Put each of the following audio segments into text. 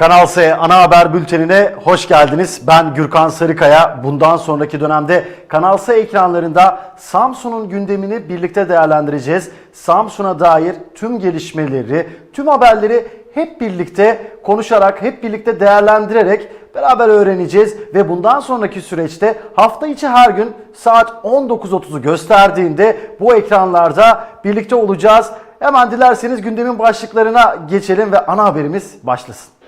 Kanal S ana haber bültenine hoş geldiniz. Ben Gürkan Sarıkaya. Bundan sonraki dönemde Kanal S ekranlarında Samsun'un gündemini birlikte değerlendireceğiz. Samsun'a dair tüm gelişmeleri, tüm haberleri hep birlikte konuşarak, hep birlikte değerlendirerek beraber öğreneceğiz ve bundan sonraki süreçte hafta içi her gün saat 19.30'u gösterdiğinde bu ekranlarda birlikte olacağız. Hemen dilerseniz gündemin başlıklarına geçelim ve ana haberimiz başlasın.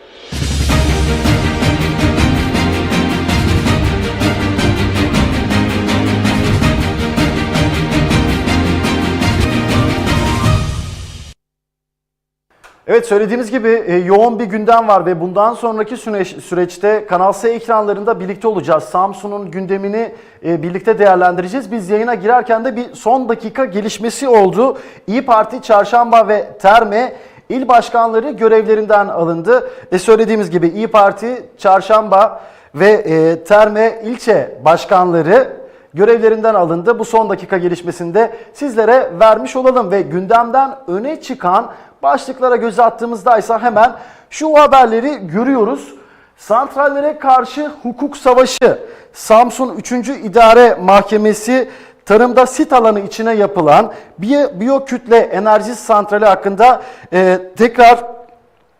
Evet söylediğimiz gibi e, yoğun bir gündem var ve bundan sonraki süreç, süreçte Kanal S ekranlarında birlikte olacağız. Samsun'un gündemini e, birlikte değerlendireceğiz. Biz yayına girerken de bir son dakika gelişmesi oldu. İyi Parti, Çarşamba ve Terme il başkanları görevlerinden alındı. E söylediğimiz gibi İyi Parti, Çarşamba ve e, Terme ilçe başkanları görevlerinden alındı. Bu son dakika gelişmesinde sizlere vermiş olalım ve gündemden öne çıkan başlıklara göz attığımızda ise hemen şu haberleri görüyoruz. Santrallere karşı hukuk savaşı. Samsun 3. İdare Mahkemesi tarımda sit alanı içine yapılan biyo, biyokütle enerji santrali hakkında e, tekrar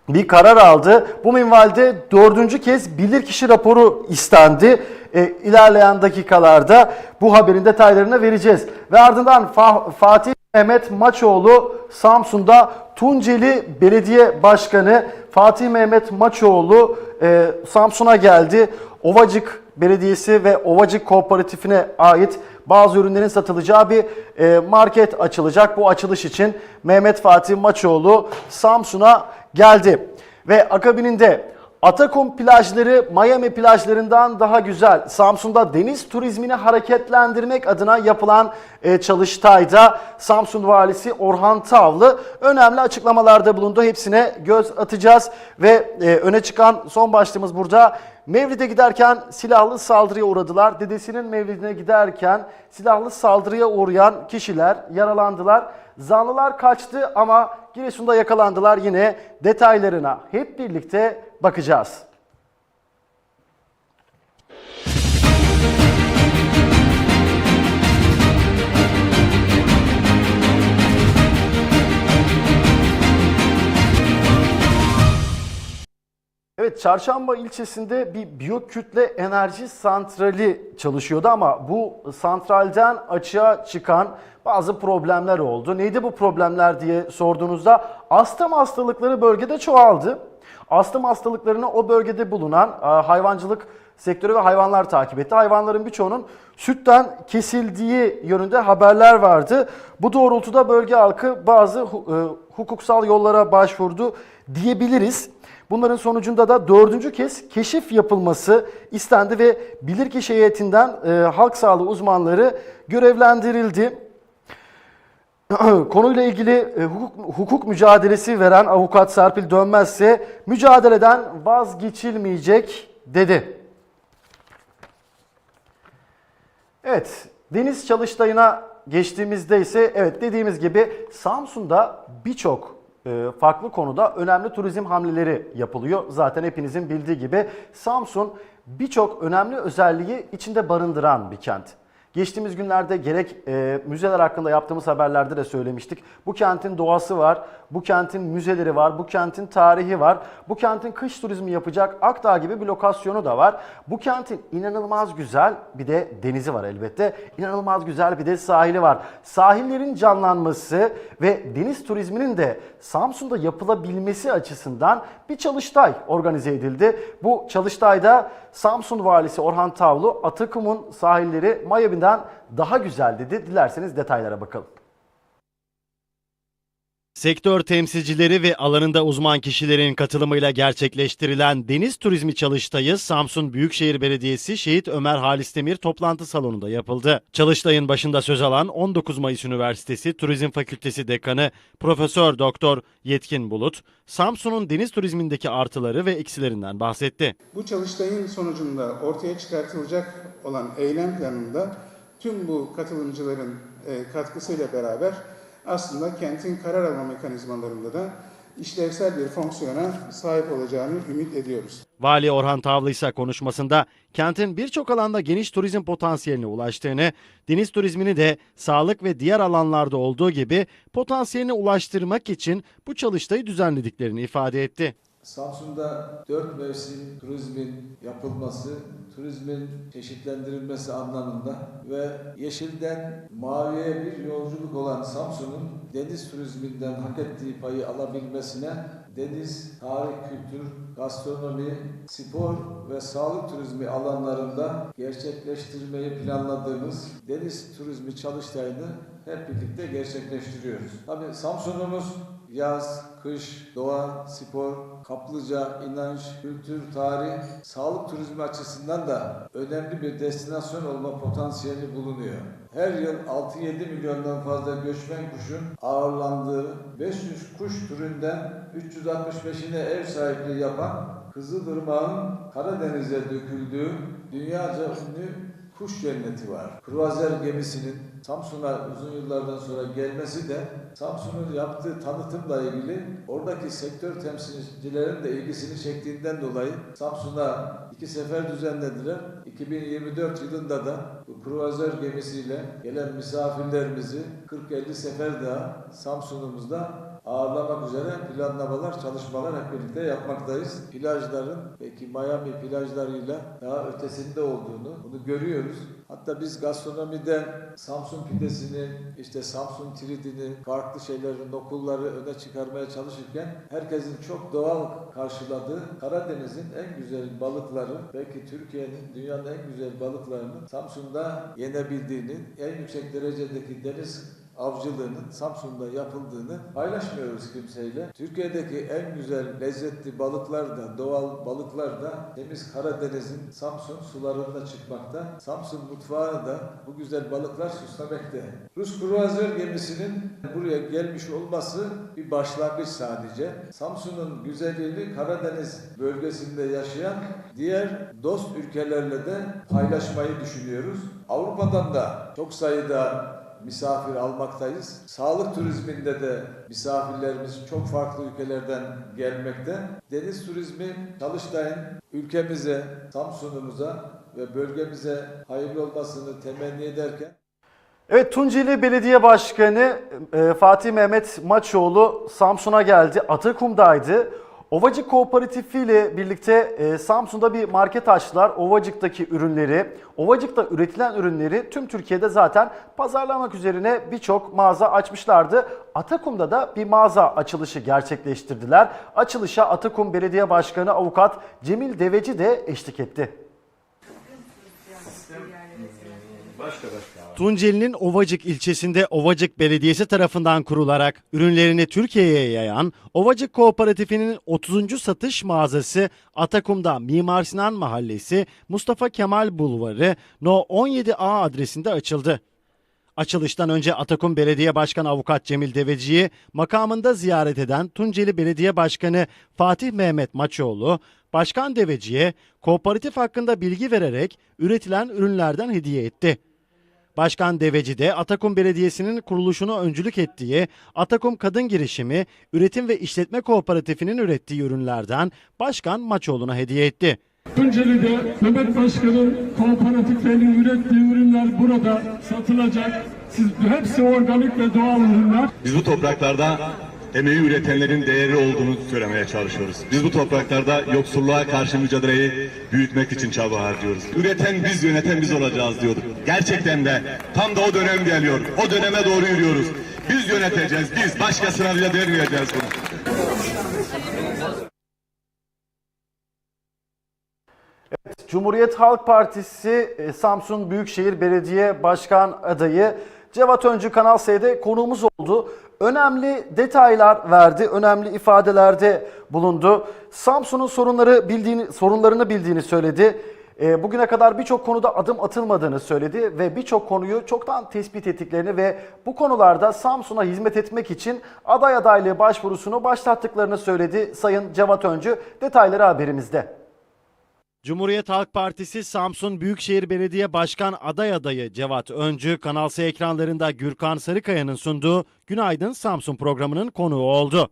bir karar aldı. Bu minvalde dördüncü kez bilirkişi raporu istendi. E, ilerleyen dakikalarda bu haberin detaylarını vereceğiz. Ve ardından Fa- Fatih Mehmet Maçoğlu Samsun'da Tunceli Belediye Başkanı Fatih Mehmet Maçoğlu e, Samsun'a geldi. Ovacık Belediyesi ve Ovacık Kooperatifine ait bazı ürünlerin satılacağı bir e, market açılacak. Bu açılış için Mehmet Fatih Maçoğlu Samsun'a geldi. Ve akabininde Atakum plajları Miami plajlarından daha güzel. Samsun'da deniz turizmini hareketlendirmek adına yapılan e, çalıştayda Samsun Valisi Orhan Tavlı önemli açıklamalarda bulundu. Hepsine göz atacağız ve e, öne çıkan son başlığımız burada. Mevlid'e giderken silahlı saldırıya uğradılar. Dedesinin mevlidine giderken silahlı saldırıya uğrayan kişiler yaralandılar. Zanlılar kaçtı ama Giresun'da yakalandılar yine detaylarına hep birlikte bakacağız. Evet, Çarşamba ilçesinde bir biyokütle enerji santrali çalışıyordu ama bu santralden açığa çıkan bazı problemler oldu. Neydi bu problemler diye sorduğunuzda astım hastalıkları bölgede çoğaldı. Astım hastalıklarını o bölgede bulunan e, hayvancılık sektörü ve hayvanlar takip etti. Hayvanların birçoğunun sütten kesildiği yönünde haberler vardı. Bu doğrultuda bölge halkı bazı e, hukuksal yollara başvurdu diyebiliriz. Bunların sonucunda da dördüncü kez keşif yapılması istendi ve bilirkişi heyetinden e, halk sağlığı uzmanları görevlendirildi. Konuyla ilgili e, hukuk, hukuk mücadelesi veren avukat Serpil Dönmez ise mücadeleden vazgeçilmeyecek dedi. Evet, Deniz Çalıştayı'na geçtiğimizde ise evet dediğimiz gibi Samsun'da birçok farklı konuda önemli turizm hamleleri yapılıyor. Zaten hepinizin bildiği gibi Samsun birçok önemli özelliği içinde barındıran bir kent. Geçtiğimiz günlerde gerek e, müzeler hakkında yaptığımız haberlerde de söylemiştik. Bu kentin doğası var, bu kentin müzeleri var, bu kentin tarihi var. Bu kentin kış turizmi yapacak Akdağ gibi bir lokasyonu da var. Bu kentin inanılmaz güzel bir de denizi var elbette. İnanılmaz güzel bir de sahili var. Sahillerin canlanması ve deniz turizminin de Samsun'da yapılabilmesi açısından bir çalıştay organize edildi. Bu çalıştayda Samsun Valisi Orhan Tavlu Atakum'un sahilleri Miami'den daha güzel dedi. Dilerseniz detaylara bakalım. Sektör temsilcileri ve alanında uzman kişilerin katılımıyla gerçekleştirilen Deniz Turizmi Çalıştayı Samsun Büyükşehir Belediyesi Şehit Ömer Halis Demir toplantı salonunda yapıldı. Çalıştayın başında söz alan 19 Mayıs Üniversitesi Turizm Fakültesi Dekanı Profesör Doktor Yetkin Bulut, Samsun'un deniz turizmindeki artıları ve eksilerinden bahsetti. Bu çalıştayın sonucunda ortaya çıkartılacak olan eylem planında tüm bu katılımcıların e, katkısıyla beraber aslında kentin karar alma mekanizmalarında da işlevsel bir fonksiyona sahip olacağını ümit ediyoruz. Vali Orhan Tavlı ise konuşmasında kentin birçok alanda geniş turizm potansiyeline ulaştığını, deniz turizmini de sağlık ve diğer alanlarda olduğu gibi potansiyeline ulaştırmak için bu çalıştayı düzenlediklerini ifade etti. Samsun'da dört mevsim turizmin yapılması, turizmin çeşitlendirilmesi anlamında ve yeşilden maviye bir yolculuk olan Samsun'un deniz turizminden hak ettiği payı alabilmesine deniz, tarih, kültür, gastronomi, spor ve sağlık turizmi alanlarında gerçekleştirmeyi planladığımız deniz turizmi çalıştayını hep birlikte gerçekleştiriyoruz. Tabii Samsun'umuz yaz, kış, doğa, spor, kaplıca, inanç, kültür, tarih, sağlık turizmi açısından da önemli bir destinasyon olma potansiyeli bulunuyor. Her yıl 6-7 milyondan fazla göçmen kuşun ağırlandığı 500 kuş türünden 365'ine ev sahipliği yapan Kızılırmak'ın Karadeniz'e döküldüğü dünyaca ünlü kuş cenneti var. Kruvazer gemisinin Samsun'a uzun yıllardan sonra gelmesi de Samsun'un yaptığı tanıtımla ilgili oradaki sektör temsilcilerin de ilgisini çektiğinden dolayı Samsun'a iki sefer düzenlediler. 2024 yılında da bu kruvazer gemisiyle gelen misafirlerimizi 40-50 sefer daha Samsun'umuzda ağırlamak üzere planlamalar, çalışmalar hep birlikte yapmaktayız. Plajların belki Miami plajlarıyla daha ötesinde olduğunu bunu görüyoruz. Hatta biz gastronomide Samsun pidesini, işte Samsun tridini, farklı şeylerin, okulları öne çıkarmaya çalışırken herkesin çok doğal karşıladığı Karadeniz'in en güzel balıkları, belki Türkiye'nin dünyanın en güzel balıklarını Samsun'da yenebildiğini, en yüksek derecedeki deniz avcılığının Samsun'da yapıldığını paylaşmıyoruz kimseyle. Türkiye'deki en güzel lezzetli balıklar da, doğal balıklar da temiz Karadeniz'in Samsun sularında çıkmakta. Samsun mutfağını da bu güzel balıklar süslemekte. Rus kruvazer gemisinin buraya gelmiş olması bir başlangıç sadece. Samsun'un güzelliğini Karadeniz bölgesinde yaşayan diğer dost ülkelerle de paylaşmayı düşünüyoruz. Avrupa'dan da çok sayıda misafir almaktayız. Sağlık turizminde de misafirlerimiz çok farklı ülkelerden gelmekte. Deniz turizmi Çalıştay'ın ülkemize, Samsun'umuza ve bölgemize hayırlı olmasını temenni ederken Evet Tunceli Belediye Başkanı e, Fatih Mehmet Maçoğlu Samsun'a geldi. Atakum'daydı. Ovacık Kooperatifi ile birlikte e, Samsun'da bir market açtılar. Ovacık'taki ürünleri, Ovacık'ta üretilen ürünleri tüm Türkiye'de zaten pazarlamak üzerine birçok mağaza açmışlardı. Atakum'da da bir mağaza açılışı gerçekleştirdiler. Açılışa Atakum Belediye Başkanı Avukat Cemil Deveci de eşlik etti. Tunceli'nin Ovacık ilçesinde Ovacık Belediyesi tarafından kurularak ürünlerini Türkiye'ye yayan Ovacık Kooperatifi'nin 30. satış mağazası Atakum'da Mimar Sinan Mahallesi Mustafa Kemal Bulvarı No 17A adresinde açıldı. Açılıştan önce Atakum Belediye Başkanı Avukat Cemil Deveci'yi makamında ziyaret eden Tunceli Belediye Başkanı Fatih Mehmet Maçoğlu, Başkan Deveci'ye kooperatif hakkında bilgi vererek üretilen ürünlerden hediye etti. Başkan Deveci de Atakum Belediyesi'nin kuruluşunu öncülük ettiği Atakum Kadın Girişimi Üretim ve İşletme Kooperatifinin ürettiği ürünlerden Başkan Maçoğlu'na hediye etti. Tunceli'de Mehmet Başkan'ın kooperatiflerinin ürettiği ürünler burada satılacak. Siz, hepsi organik ve doğal ürünler. Biz bu topraklarda emeği üretenlerin değerli olduğunu söylemeye çalışıyoruz. Biz bu topraklarda yoksulluğa karşı mücadeleyi büyütmek için çaba harcıyoruz. Üreten biz, yöneten biz olacağız diyorduk. Gerçekten de tam da o dönem geliyor. O döneme doğru yürüyoruz. Biz yöneteceğiz, biz başkasına bile vermeyeceğiz bunu. Cumhuriyet Halk Partisi e, Samsun Büyükşehir Belediye Başkan adayı Cevat Öncü Kanal S'de konuğumuz oldu. Önemli detaylar verdi, önemli ifadelerde bulundu. Samsun'un sorunları bildiğini, sorunlarını bildiğini söyledi. E, Bugüne kadar birçok konuda adım atılmadığını söyledi ve birçok konuyu çoktan tespit ettiklerini ve bu konularda Samsun'a hizmet etmek için aday adaylığı başvurusunu başlattıklarını söyledi Sayın Cevat Öncü. Detayları haberimizde. Cumhuriyet Halk Partisi Samsun Büyükşehir Belediye Başkan aday adayı Cevat Öncü, Kanal S ekranlarında Gürkan Sarıkaya'nın sunduğu Günaydın Samsun programının konuğu oldu.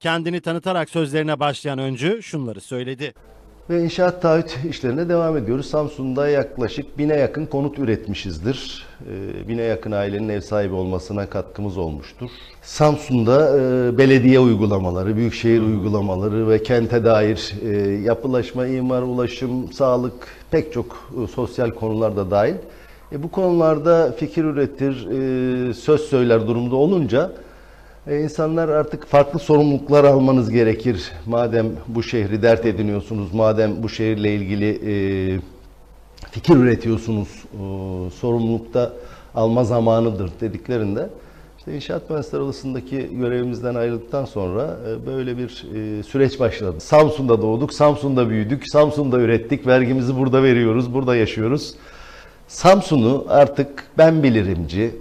Kendini tanıtarak sözlerine başlayan öncü şunları söyledi. Ve inşaat taahhüt işlerine devam ediyoruz. Samsun'da yaklaşık bine yakın konut üretmişizdir. Ee, Bine yakın ailenin ev sahibi olmasına katkımız olmuştur. Samsun'da e, belediye uygulamaları, büyükşehir uygulamaları ve kente dair e, yapılaşma, imar, ulaşım, sağlık pek çok e, sosyal konular da dahil. Bu konularda fikir üretir, söz söyler durumda olunca e, İnsanlar artık farklı sorumluluklar almanız gerekir. Madem bu şehri dert ediniyorsunuz, madem bu şehirle ilgili e, fikir üretiyorsunuz, e, sorumlulukta alma zamanıdır dediklerinde işte İnşaat Mühendisleri Odası'ndaki görevimizden ayrıldıktan sonra e, böyle bir e, süreç başladı. Samsun'da doğduk, Samsun'da büyüdük, Samsun'da ürettik, vergimizi burada veriyoruz, burada yaşıyoruz. Samsun'u artık ben bilirimci,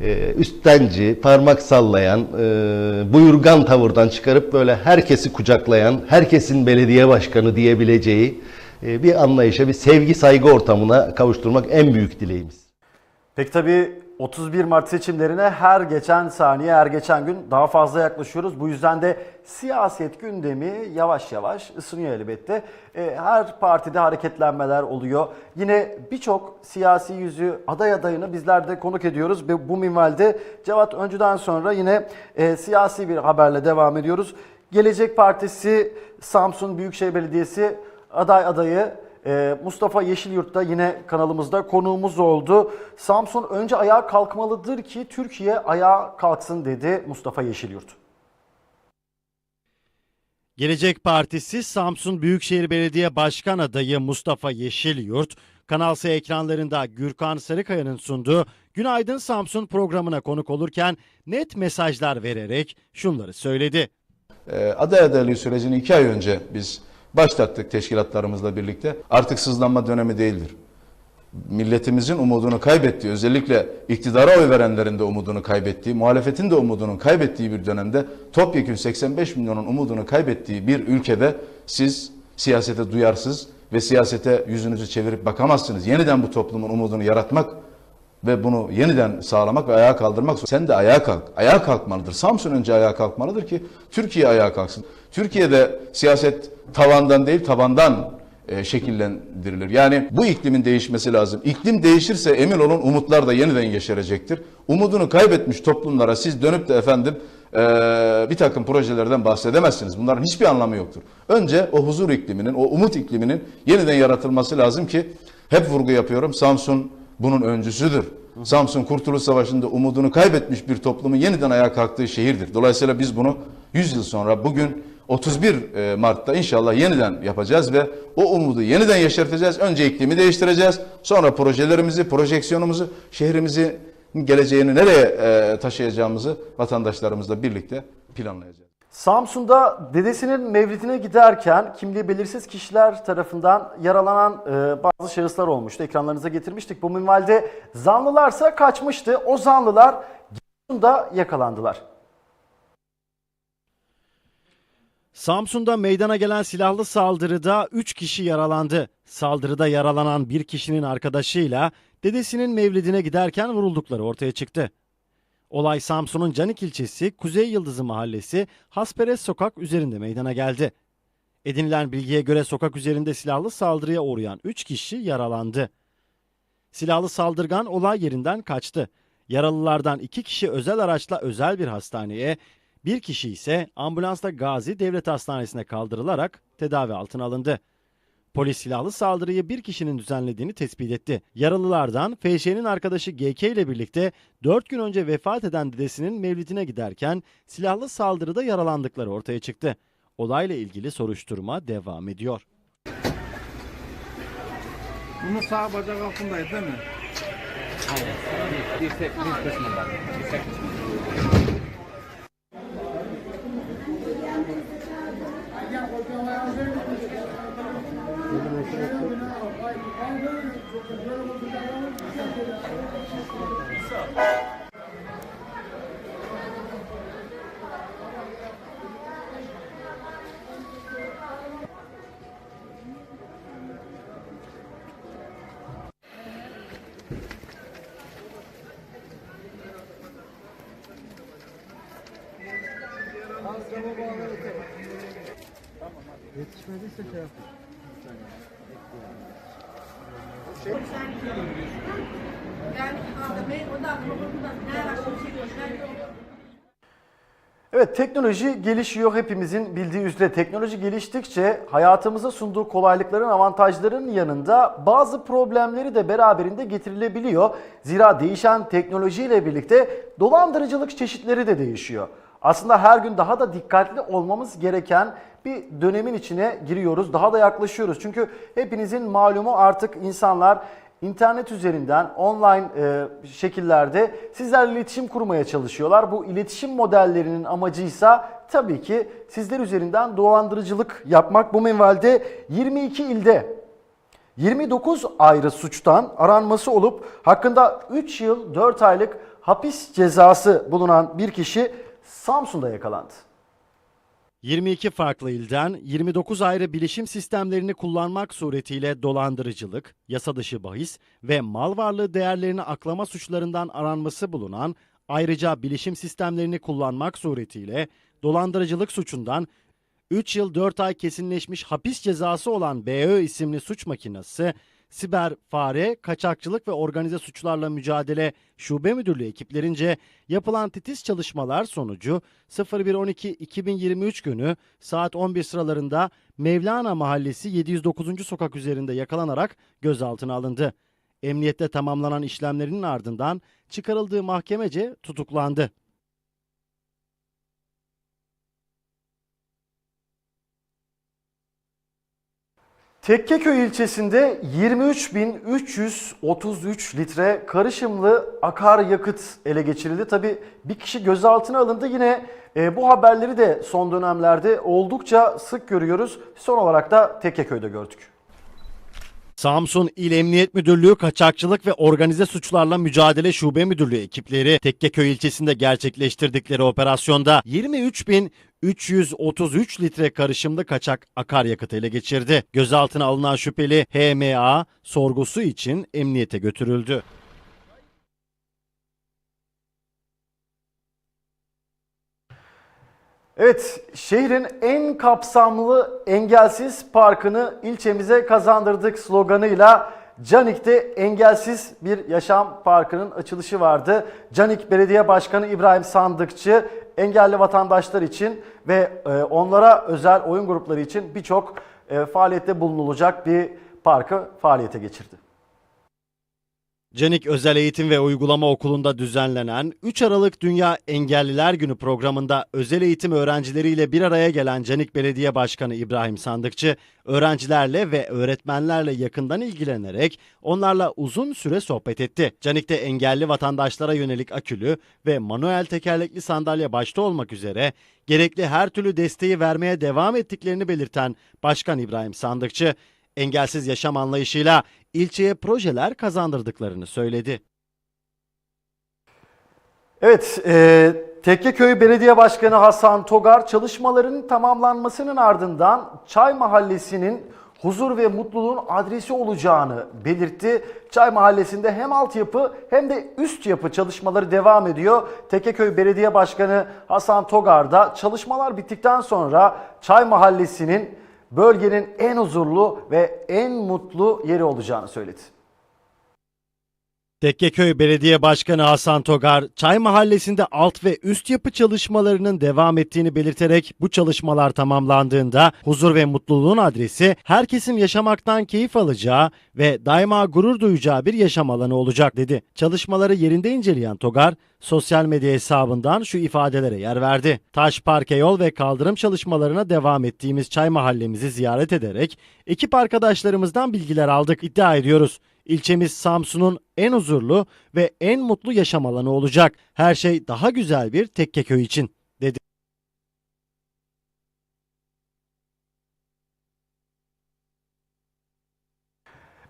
e, üstenci, parmak sallayan, e, buyurgan tavırdan çıkarıp böyle herkesi kucaklayan, herkesin belediye başkanı diyebileceği e, bir anlayışa, bir sevgi saygı ortamına kavuşturmak en büyük dileğimiz. Peki tabii 31 Mart seçimlerine her geçen saniye, her geçen gün daha fazla yaklaşıyoruz. Bu yüzden de siyaset gündemi yavaş yavaş ısınıyor elbette. E, Her partide hareketlenmeler oluyor. Yine birçok siyasi yüzü aday adayını bizler de konuk ediyoruz. Ve bu minvalde Cevat Öncü'den sonra yine e, siyasi bir haberle devam ediyoruz. Gelecek Partisi Samsun Büyükşehir Belediyesi aday adayı Mustafa Yeşilyurt da yine kanalımızda konuğumuz oldu. Samsun önce ayağa kalkmalıdır ki Türkiye ayağa kalksın dedi Mustafa Yeşilyurt. Gelecek Partisi Samsun Büyükşehir Belediye Başkan adayı Mustafa Yeşilyurt, Kanal S ekranlarında Gürkan Sarıkaya'nın sunduğu Günaydın Samsun programına konuk olurken net mesajlar vererek şunları söyledi. Ee, aday adaylığı sürecini iki ay önce biz başlattık teşkilatlarımızla birlikte. Artık sızlanma dönemi değildir. Milletimizin umudunu kaybettiği, özellikle iktidara oy verenlerin de umudunu kaybettiği, muhalefetin de umudunu kaybettiği bir dönemde topyekün 85 milyonun umudunu kaybettiği bir ülkede siz siyasete duyarsız ve siyasete yüzünüzü çevirip bakamazsınız. Yeniden bu toplumun umudunu yaratmak ve bunu yeniden sağlamak ve ayağa kaldırmak. Sen de ayağa kalk. Ayağa kalkmalıdır. Samsun önce ayağa kalkmalıdır ki Türkiye ayağa kalksın. Türkiye'de siyaset tavandan değil tabandan e, şekillendirilir. Yani bu iklimin değişmesi lazım. İklim değişirse emin olun umutlar da yeniden yeşerecektir. Umudunu kaybetmiş toplumlara siz dönüp de efendim e, bir takım projelerden bahsedemezsiniz. Bunların hiçbir anlamı yoktur. Önce o huzur ikliminin, o umut ikliminin yeniden yaratılması lazım ki hep vurgu yapıyorum Samsun bunun öncüsüdür. Samsun Kurtuluş Savaşı'nda umudunu kaybetmiş bir toplumun yeniden ayağa kalktığı şehirdir. Dolayısıyla biz bunu 100 yıl sonra bugün 31 e, Mart'ta inşallah yeniden yapacağız ve o umudu yeniden yeşerteceğiz. Önce iklimi değiştireceğiz. Sonra projelerimizi, projeksiyonumuzu, şehrimizi geleceğini nereye e, taşıyacağımızı vatandaşlarımızla birlikte planlayacağız. Samsun'da dedesinin mevlidine giderken kimliği belirsiz kişiler tarafından yaralanan e, bazı şahıslar olmuştu. Ekranlarınıza getirmiştik. Bu minvalde zanlılarsa kaçmıştı. O zanlılar da yakalandılar. Samsun'da meydana gelen silahlı saldırıda 3 kişi yaralandı. Saldırıda yaralanan bir kişinin arkadaşıyla dedesinin mevlidine giderken vuruldukları ortaya çıktı. Olay Samsun'un Canik ilçesi Kuzey Yıldızı mahallesi Hasperes sokak üzerinde meydana geldi. Edinilen bilgiye göre sokak üzerinde silahlı saldırıya uğrayan 3 kişi yaralandı. Silahlı saldırgan olay yerinden kaçtı. Yaralılardan 2 kişi özel araçla özel bir hastaneye, bir kişi ise ambulansla Gazi Devlet Hastanesi'ne kaldırılarak tedavi altına alındı. Polis silahlı saldırıyı bir kişinin düzenlediğini tespit etti. Yaralılardan FŞ'nin arkadaşı GK ile birlikte 4 gün önce vefat eden dedesinin mevlidine giderken silahlı saldırıda yaralandıkları ortaya çıktı. Olayla ilgili soruşturma devam ediyor. Bunun sağ bacak altındaydı değil mi? Aynen. Dirsek, dirsek kısmında. Dirsek kısmında. Yetişmediyse şey yapın göstermiyor. Evet teknoloji gelişiyor hepimizin bildiği üzere teknoloji geliştikçe hayatımıza sunduğu kolaylıkların avantajlarının yanında bazı problemleri de beraberinde getirilebiliyor. Zira değişen teknolojiyle birlikte dolandırıcılık çeşitleri de değişiyor. Aslında her gün daha da dikkatli olmamız gereken bir dönemin içine giriyoruz. Daha da yaklaşıyoruz. Çünkü hepinizin malumu artık insanlar İnternet üzerinden online e, şekillerde sizlerle iletişim kurmaya çalışıyorlar. Bu iletişim modellerinin amacıysa tabii ki sizler üzerinden dolandırıcılık yapmak. Bu minvalde 22 ilde 29 ayrı suçtan aranması olup hakkında 3 yıl 4 aylık hapis cezası bulunan bir kişi Samsun'da yakalandı. 22 farklı ilden 29 ayrı bilişim sistemlerini kullanmak suretiyle dolandırıcılık, yasa dışı bahis ve mal varlığı değerlerini aklama suçlarından aranması bulunan ayrıca bilişim sistemlerini kullanmak suretiyle dolandırıcılık suçundan 3 yıl 4 ay kesinleşmiş hapis cezası olan BÖ isimli suç makinesi, Siber, Fare, Kaçakçılık ve Organize Suçlarla Mücadele Şube Müdürlüğü ekiplerince yapılan titiz çalışmalar sonucu 01.12.2023 günü saat 11 sıralarında Mevlana Mahallesi 709. sokak üzerinde yakalanarak gözaltına alındı. Emniyette tamamlanan işlemlerinin ardından çıkarıldığı mahkemece tutuklandı. Tekkeköy ilçesinde 23.333 litre karışımlı akaryakıt ele geçirildi. Tabi bir kişi gözaltına alındı. Yine e, bu haberleri de son dönemlerde oldukça sık görüyoruz. Son olarak da Tekkeköy'de gördük. Samsun İl Emniyet Müdürlüğü Kaçakçılık ve Organize Suçlarla Mücadele Şube Müdürlüğü ekipleri Tekkeköy ilçesinde gerçekleştirdikleri operasyonda 23.333 litre karışımlı kaçak akaryakıt ele geçirdi. Gözaltına alınan şüpheli HMA sorgusu için emniyete götürüldü. Evet, şehrin en kapsamlı engelsiz parkını ilçemize kazandırdık sloganıyla Canik'te engelsiz bir yaşam parkının açılışı vardı. Canik Belediye Başkanı İbrahim Sandıkçı engelli vatandaşlar için ve e, onlara özel oyun grupları için birçok e, faaliyette bulunulacak bir parkı faaliyete geçirdi. Canik Özel Eğitim ve Uygulama Okulu'nda düzenlenen 3 Aralık Dünya Engelliler Günü programında özel eğitim öğrencileriyle bir araya gelen Canik Belediye Başkanı İbrahim Sandıkçı, öğrencilerle ve öğretmenlerle yakından ilgilenerek onlarla uzun süre sohbet etti. Canik'te engelli vatandaşlara yönelik akülü ve manuel tekerlekli sandalye başta olmak üzere gerekli her türlü desteği vermeye devam ettiklerini belirten Başkan İbrahim Sandıkçı, engelsiz yaşam anlayışıyla ilçeye projeler kazandırdıklarını söyledi. Evet, e, Tekkeköy Belediye Başkanı Hasan Togar çalışmaların tamamlanmasının ardından Çay Mahallesi'nin huzur ve mutluluğun adresi olacağını belirtti. Çay Mahallesi'nde hem altyapı hem de üst yapı çalışmaları devam ediyor. Tekkeköy Belediye Başkanı Hasan Togar da çalışmalar bittikten sonra Çay Mahallesi'nin bölgenin en huzurlu ve en mutlu yeri olacağını söyledi. Tekkeköy Belediye Başkanı Hasan Togar, Çay Mahallesi'nde alt ve üst yapı çalışmalarının devam ettiğini belirterek bu çalışmalar tamamlandığında huzur ve mutluluğun adresi herkesin yaşamaktan keyif alacağı ve daima gurur duyacağı bir yaşam alanı olacak dedi. Çalışmaları yerinde inceleyen Togar, sosyal medya hesabından şu ifadelere yer verdi. Taş parke yol ve kaldırım çalışmalarına devam ettiğimiz Çay Mahallemizi ziyaret ederek ekip arkadaşlarımızdan bilgiler aldık. İddia ediyoruz. İlçemiz Samsun'un en huzurlu ve en mutlu yaşam alanı olacak. Her şey daha güzel bir Tekkeköy için dedi.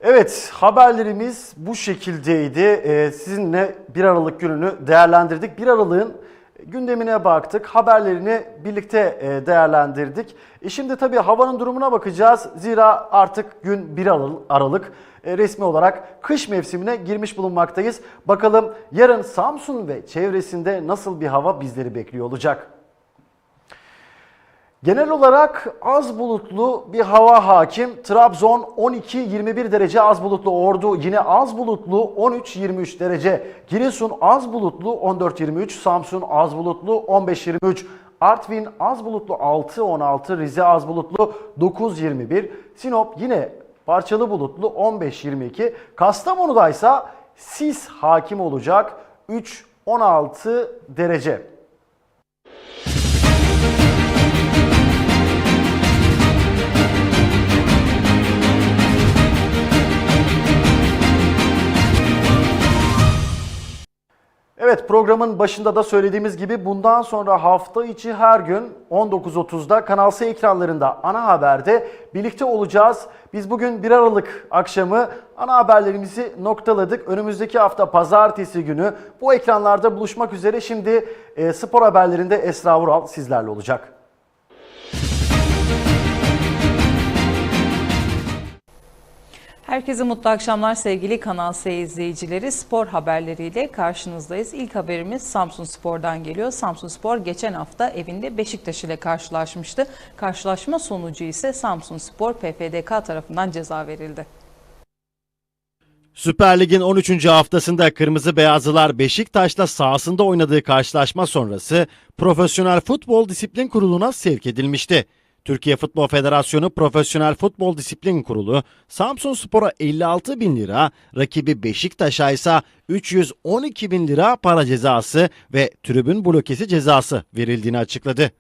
Evet haberlerimiz bu şekildeydi. Ee, sizinle 1 Aralık gününü değerlendirdik. 1 Aralık'ın gündemine baktık. Haberlerini birlikte e, değerlendirdik. E şimdi tabii havanın durumuna bakacağız. Zira artık gün 1 Aralık e, resmi olarak kış mevsimine girmiş bulunmaktayız. Bakalım yarın Samsun ve çevresinde nasıl bir hava bizleri bekliyor olacak? Genel olarak az bulutlu bir hava hakim. Trabzon 12-21 derece az bulutlu. Ordu yine az bulutlu 13-23 derece. Giresun az bulutlu 14-23. Samsun az bulutlu 15-23. Artvin az bulutlu 6-16. Rize az bulutlu 9-21. Sinop yine parçalı bulutlu 15-22. Kastamonu'da ise sis hakim olacak 3-16 derece. Evet programın başında da söylediğimiz gibi bundan sonra hafta içi her gün 19.30'da Kanal S ekranlarında ana haberde birlikte olacağız. Biz bugün 1 Aralık akşamı ana haberlerimizi noktaladık. Önümüzdeki hafta pazartesi günü bu ekranlarda buluşmak üzere. Şimdi e, spor haberlerinde Esra Vural sizlerle olacak. Herkese mutlu akşamlar sevgili Kanal S izleyicileri. Spor haberleriyle karşınızdayız. İlk haberimiz Samsun Spor'dan geliyor. Samsun Spor geçen hafta evinde Beşiktaş ile karşılaşmıştı. Karşılaşma sonucu ise Samsun Spor PFDK tarafından ceza verildi. Süper Lig'in 13. haftasında Kırmızı Beyazlılar Beşiktaş'la sahasında oynadığı karşılaşma sonrası Profesyonel Futbol Disiplin Kurulu'na sevk edilmişti. Türkiye Futbol Federasyonu Profesyonel Futbol Disiplin Kurulu Samsun Spor'a 56 bin lira, rakibi Beşiktaş'a ise 312 bin lira para cezası ve tribün blokesi cezası verildiğini açıkladı.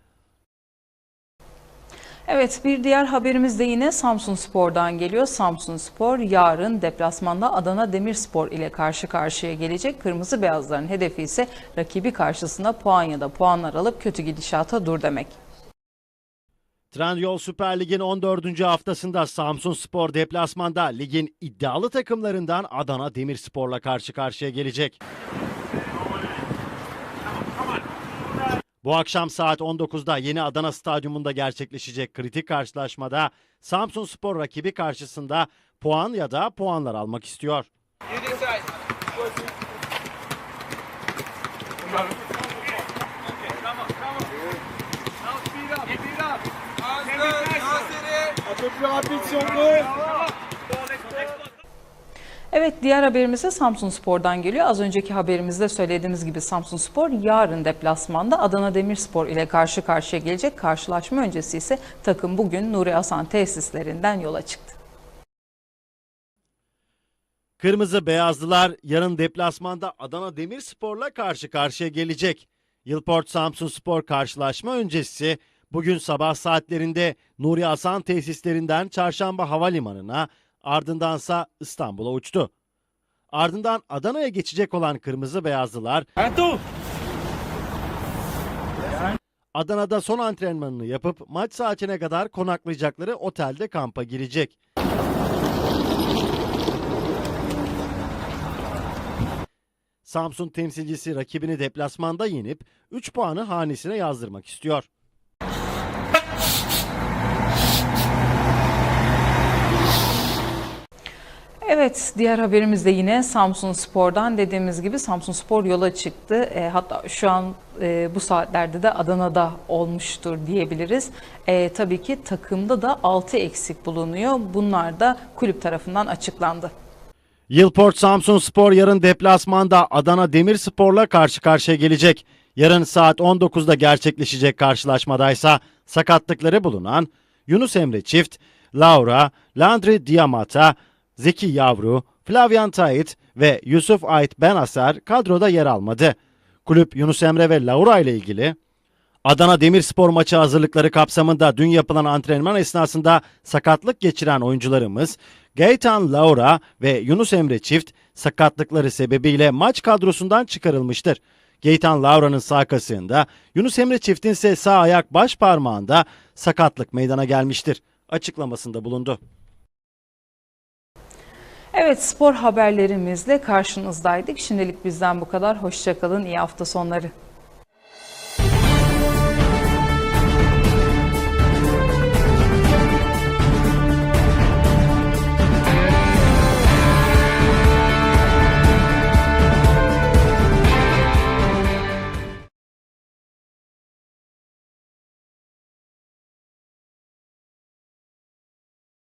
Evet bir diğer haberimiz de yine Samsun Spor'dan geliyor. Samsun Spor yarın deplasmanda Adana Demirspor ile karşı karşıya gelecek. Kırmızı Beyazların hedefi ise rakibi karşısında puan ya da puanlar alıp kötü gidişata dur demek. Trendyol Süper Lig'in 14. haftasında Samsun Spor deplasmanda ligin iddialı takımlarından Adana Demirspor'la karşı karşıya gelecek. Bu akşam saat 19'da Yeni Adana Stadyumunda gerçekleşecek kritik karşılaşmada Samsun Spor rakibi karşısında puan ya da puanlar almak istiyor. Evet diğer haberimiz de Samsun Spor'dan geliyor. Az önceki haberimizde söylediğimiz gibi Samsun Spor yarın deplasmanda Adana Demirspor ile karşı karşıya gelecek. Karşılaşma öncesi ise takım bugün Nuri Hasan tesislerinden yola çıktı. Kırmızı Beyazlılar yarın deplasmanda Adana Demirspor'la karşı karşıya gelecek. Yılport Samsun Spor karşılaşma öncesi bugün sabah saatlerinde Nuri Hasan tesislerinden Çarşamba Havalimanı'na ardındansa İstanbul'a uçtu. Ardından Adana'ya geçecek olan Kırmızı Beyazlılar Adana'da son antrenmanını yapıp maç saatine kadar konaklayacakları otelde kampa girecek. Samsun temsilcisi rakibini deplasmanda yenip 3 puanı hanesine yazdırmak istiyor. Evet diğer haberimiz de yine Samsun Spor'dan dediğimiz gibi Samsun Spor yola çıktı. E, hatta şu an e, bu saatlerde de Adana'da olmuştur diyebiliriz. E, tabii ki takımda da 6 eksik bulunuyor. Bunlar da kulüp tarafından açıklandı. Yılport Samsun Spor yarın deplasmanda Adana Demirspor'la karşı karşıya gelecek. Yarın saat 19'da gerçekleşecek karşılaşmadaysa sakatlıkları bulunan Yunus Emre Çift, Laura, Landry Diamata, Zeki Yavru, Flavyan Tayit ve Yusuf Ait Benaser kadroda yer almadı. Kulüp Yunus Emre ve Laura ile ilgili Adana Demirspor maçı hazırlıkları kapsamında dün yapılan antrenman esnasında sakatlık geçiren oyuncularımız Gaytan Laura ve Yunus Emre çift sakatlıkları sebebiyle maç kadrosundan çıkarılmıştır. Gaytan Laura'nın sağ kasığında, Yunus Emre çiftin ise sağ ayak baş parmağında sakatlık meydana gelmiştir. Açıklamasında bulundu. Evet spor haberlerimizle karşınızdaydık. Şimdilik bizden bu kadar. Hoşçakalın. İyi hafta sonları.